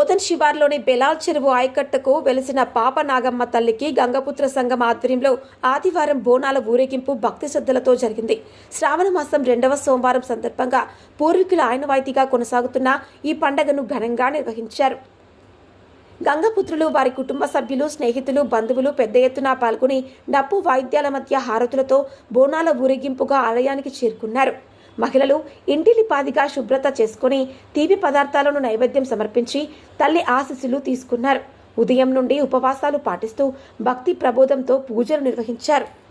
బోధన్ శివార్లోని బెలాల్ చెరువు ఆయకట్టకు వెలిసిన పాప నాగమ్మ తల్లికి గంగపుత్ర సంఘం ఆధ్వర్యంలో ఆదివారం బోనాల ఊరేగింపు భక్తి శ్రద్ధలతో జరిగింది. శ్రావణ మాసం రెండవ సోమవారం సందర్భంగా పూర్వీకుల ఆయనవాయితీగా కొనసాగుతున్న ఈ పండగను ఘనంగా నిర్వహించారు. గంగపుత్రులు వారి కుటుంబ సభ్యులు స్నేహితులు బంధువులు పెద్ద ఎత్తున పాల్గొని డప్పు వాయిద్యాల మధ్య హారతులతో బోనాల ఊరేగింపుగా ఆలయానికి చేరుకున్నారు. మహిళలు ఇంటిలిపాదిగా శుభ్రత చేసుకుని తీపి పదార్థాలను నైవేద్యం సమర్పించి తల్లి ఆశీస్సులు తీసుకున్నారు. ఉదయం నుండి ఉపవాసాలు పాటిస్తూ భక్తి ప్రబోధంతో పూజలు నిర్వహించారు.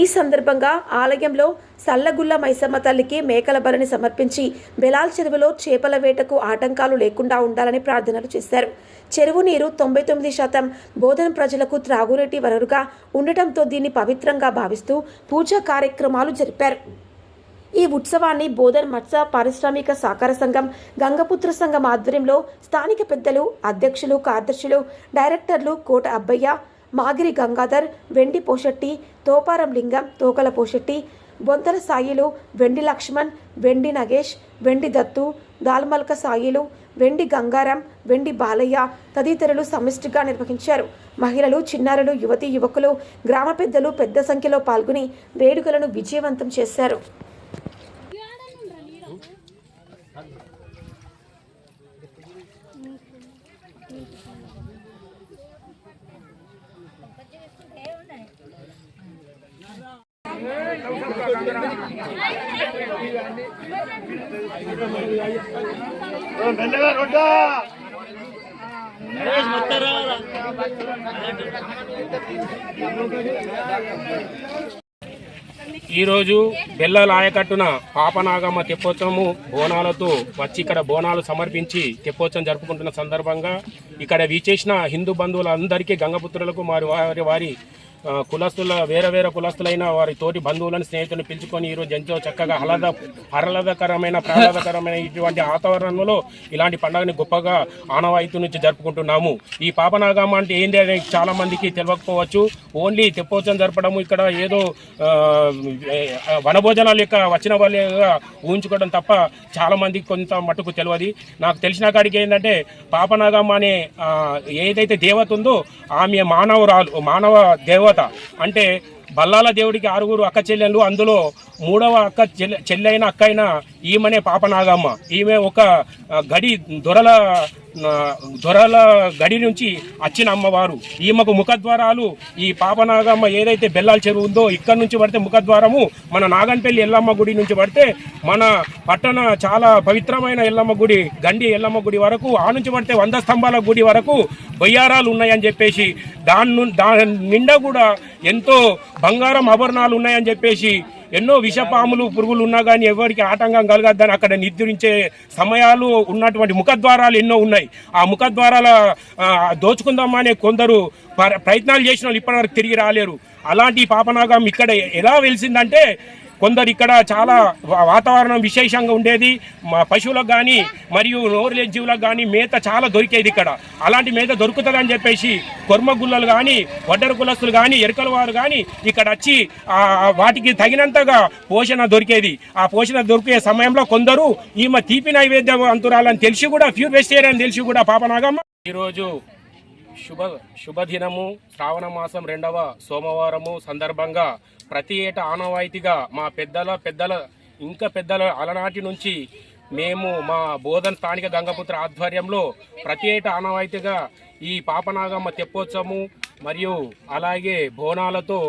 ఈ సందర్భంగా ఆలయంలో సల్లగుల్ల మైసమ్మ తల్లికి మేకల బలిని సమర్పించి బెలాల్ చెరువులో చేపల వేటకు ఆటంకాలు లేకుండా ఉండాలని ప్రార్థనలు చేశారు. చెరువు నీరు తొంభై తొమ్మిది శాతం బోధన ప్రజలకు త్రాగునీటి వనరుగా ఉండటంతో దీన్ని పవిత్రంగా భావిస్తూ పూజా కార్యక్రమాలు జరిపారు. ఈ ఉత్సవాన్ని బోధన్ మత్స్య పారిశ్రామిక సహకార సంఘం గంగపుత్ర సంఘం ఆధ్వర్యంలో స్థానిక పెద్దలు అధ్యక్షులు కార్యదర్శులు డైరెక్టర్లు కోట అబ్బయ్య మాగిరి గంగాధర్ వెండి పోషెట్టి తోపారం లింగం తోకల పోషెట్టి బొంతల సాయిలు వెండి లక్ష్మణ్ వెండి నగేష్ వెండి దత్తు దాల్మల్క సాయిలు వెండి గంగారం వెండి బాలయ్య తదితరులు సమిష్టిగా నిర్వహించారు. మహిళలు చిన్నారులు యువతి యువకులు గ్రామ పెద్దలు పెద్ద సంఖ్యలో పాల్గొని వేడుకలను విజయవంతం చేశారు. ఈరోజు బెల్లల ఆయకట్టున పాపనాగమ్మ తెప్పోత్సవము బోనాలతో వచ్చి ఇక్కడ బోనాలు సమర్పించి తెప్పోత్సవం జరుపుకుంటున్న సందర్భంగా ఇక్కడ వీచేసిన హిందూ బంధువులందరికీ గంగపుత్రులకు మరి వారి వారి కులస్తుల వేరే వేరే కులస్తులైన వారి తోటి బంధువులను స్నేహితులను పిలుచుకొని ఈరోజు ఎంతో చక్కగా ఆహ్లాద ఆహ్లాదకరమైన ప్రహ్లాదకరమైన ఇటువంటి వాతావరణంలో ఇలాంటి పండుగని గొప్పగా ఆనవాయితీ నుంచి జరుపుకుంటున్నాము. ఈ పాపనాగమ్మ అంటే ఏంటి అనేది చాలా మందికి తెలియకపోవచ్చు. ఓన్లీ తెప్పోత్సవం జరపడము ఇక్కడ ఏదో వనభోజనాలు యొక్క వచ్చిన వాళ్ళగా ఊహించుకోవడం తప్ప చాలా మందికి కొంత మటుకు తెలియదు. నాకు తెలిసిన కాడికి ఏంటంటే పాపనాగమ్మ అనే ఏదైతే దేవత ఉందో ఆమె మానవరాలు మానవ దేవ దేవత అంటే బల్లాల దేవుడికి ఆరుగురు అక్క చెల్లెళ్ళు అందులో మూడవ అక్క చెల్లె చెల్లెైన అక్క అయిన ఈమెనే పాపనాగమ్మ. ఈమె ఒక గడి దొరల దొరల గడి నుంచి వచ్చిన అమ్మవారు. ఈమెకు ముఖద్వారాలు ఈ పాపనాగమ్మ ఏదైతే బెల్లాల చెరువు ఉందో ఇక్కడ నుంచి పడితే ముఖద్వారము మన నాగన్పల్లి ఎల్లమ్మ గుడి నుంచి పడితే మన పట్టణ చాలా పవిత్రమైన ఎల్లమ్మ గుడి గండి ఎల్లమ్మ గుడి వరకు ఆ నుంచి పడితే వంద స్తంభాల గుడి వరకు బొయ్యారాలు ఉన్నాయని చెప్పేసి దాని ను- దాని నిండా కూడా ఎంతో బంగారం ఆభరణాలు ఉన్నాయని చెప్పేసి ఎన్నో విషపాములు పురుగులు ఉన్నా కానీ ఎవరికి ఆటంకం కలగద్దని అక్కడ నిద్రించే సమయాలు ఉన్నటువంటి ముఖద్వారాలు ఎన్నో ఉన్నాయి. ఆ ముఖద్వారాల దోచుకుందామనే కొందరు ప్రయత్నాలు చేసిన వాళ్ళు ఇప్పటివరకు తిరిగి రాలేరు. అలాంటి పాపనాగం ఇక్కడ ఎలా వెలిసిందంటే కొందరు ఇక్కడ చాలా వా- వాతావరణం విశేషంగా ఉండేది. మా పశువులకు కానీ మరియు నోరులేని జీవులకు కానీ మేత చాలా దొరికేది ఇక్కడ. అలాంటి మేత దొరుకుతుందని చెప్పేసి కొర్మ గుల్లలు కానీ వడ్డర కులస్తులు కానీ ఎరకల వారు కానీ ఇక్కడ వచ్చి వాటికి తగినంతగా పోషణ దొరికేది. ఆ పోషణ దొరికే సమయంలో కొందరు ఈమె తీపి నైవేద్యం అంతురాలని తెలిసి కూడా ప్యూర్ వెజిటేరియన్ తెలిసి కూడా పాపనాగమ్మ. ఈరోజు శుభ శుభదినము. శ్రావణ మాసం రెండవ సోమవారము సందర్భంగా ప్రతి ఏటా ఆనవాయితీగా మా పెద్దల పెద్దల ఇంకా పెద్దల అలనాటి నుంచి మేము మా బోధన్ స్థానిక గంగపుత్ర ఆధ్వర్యంలో ప్రతి ఏటా ఆనవాయితీగా ఈ పాపనాగమ్మ తెప్పోత్సవము మరియు అలాగే బోనాలతో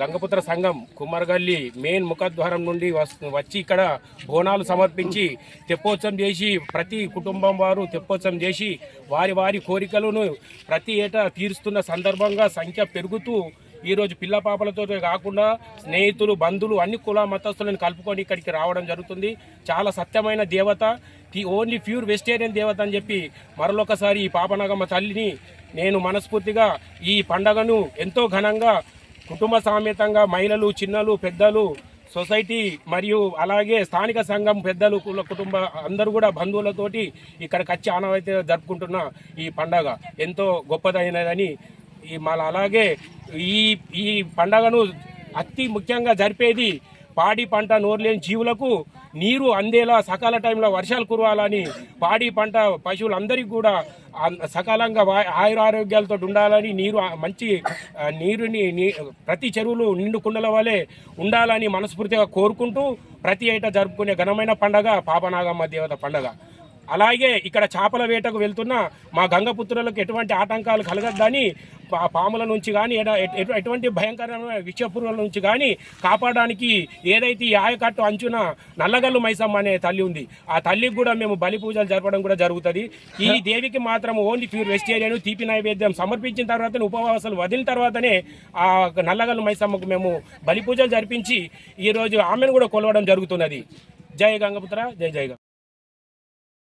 గంగపుత్ర సంఘం కుమ్మరగల్లి మెయిన్ ముఖద్వారం నుండి వచ్చి ఇక్కడ బోనాలు సమర్పించి తెప్పోత్సవం చేసి ప్రతి కుటుంబం వారు తెప్పోత్సవం చేసి వారి వారి కోరికలను ప్రతి ఏటా తీరుస్తున్న సందర్భంగా సంఖ్య పెరుగుతూ ఈరోజు పిల్ల పాపలతో కాకుండా స్నేహితులు బంధువులు అన్ని కుల మతస్థులను కలుపుకొని ఇక్కడికి రావడం జరుగుతుంది. చాలా సత్యమైన దేవత ది ఓన్లీ ప్యూర్ వెజిటేరియన్ దేవత అని చెప్పి మరొకసారి ఈ పాపనగమ్మ తల్లిని నేను మనస్ఫూర్తిగా ఈ పండగను ఎంతో ఘనంగా కుటుంబ సామేతంగా మహిళలు చిన్నలు పెద్దలు సొసైటీ మరియు అలాగే స్థానిక సంఘం పెద్దలు కుల కుటుంబ అందరూ కూడా బంధువులతోటి ఇక్కడికి వచ్చి ఆనవాయితీ జరుపుకుంటున్న ఈ పండగ ఎంతో గొప్పదైనదని ఈ మళ్ళీ అలాగే ఈ ఈ పండగను అతి ముఖ్యంగా జరిపేది పాడి పంట నోరులేని జీవులకు నీరు అందేలా సకాల టైంలో వర్షాలు కురవాలని పాడి పంట పశువులందరికీ కూడా సకాలంగా ఆయుర ఆయురారోగ్యాలతో ఉండాలని నీరు మంచి నీరుని నీ- ప్రతి చెరువులు నిండు కుండల వలె ఉండాలని మనస్ఫూర్తిగా కోరుకుంటూ ప్రతి ఏటా జరుపుకునే ఘనమైన పండగ పాపనాగమ్మ దేవత పండగ. అలాగే ఇక్కడ చేపల వేటకు వెళ్తున్న మా గంగపుత్రులకు ఎటువంటి ఆటంకాలు కలగద్దని పాముల నుంచి కానీ ఎటువంటి భయంకరమైన విషపురుల నుంచి కానీ కాపాడడానికి ఏదైతే ఈ ఆయకట్టు అంచున నల్లగల్లు మైసమ్మ అనే తల్లి ఉంది ఆ తల్లికి కూడా మేము బలి పూజలు జరపడం కూడా జరుగుతుంది. ఈ దేవికి మాత్రం ఓన్లీ ప్యూర్ వెజిటేరియన్ తీపి నైవేద్యం సమర్పించిన తర్వాత ఉపవాసాలు వదిలిన తర్వాతనే ఆ నల్లగల్లు మైసమ్మకు మేము బలి పూజలు జరిపించి ఈరోజు ఆమెను కూడా కొలవడం జరుగుతున్నది. జై గంగపుత్ర జై జై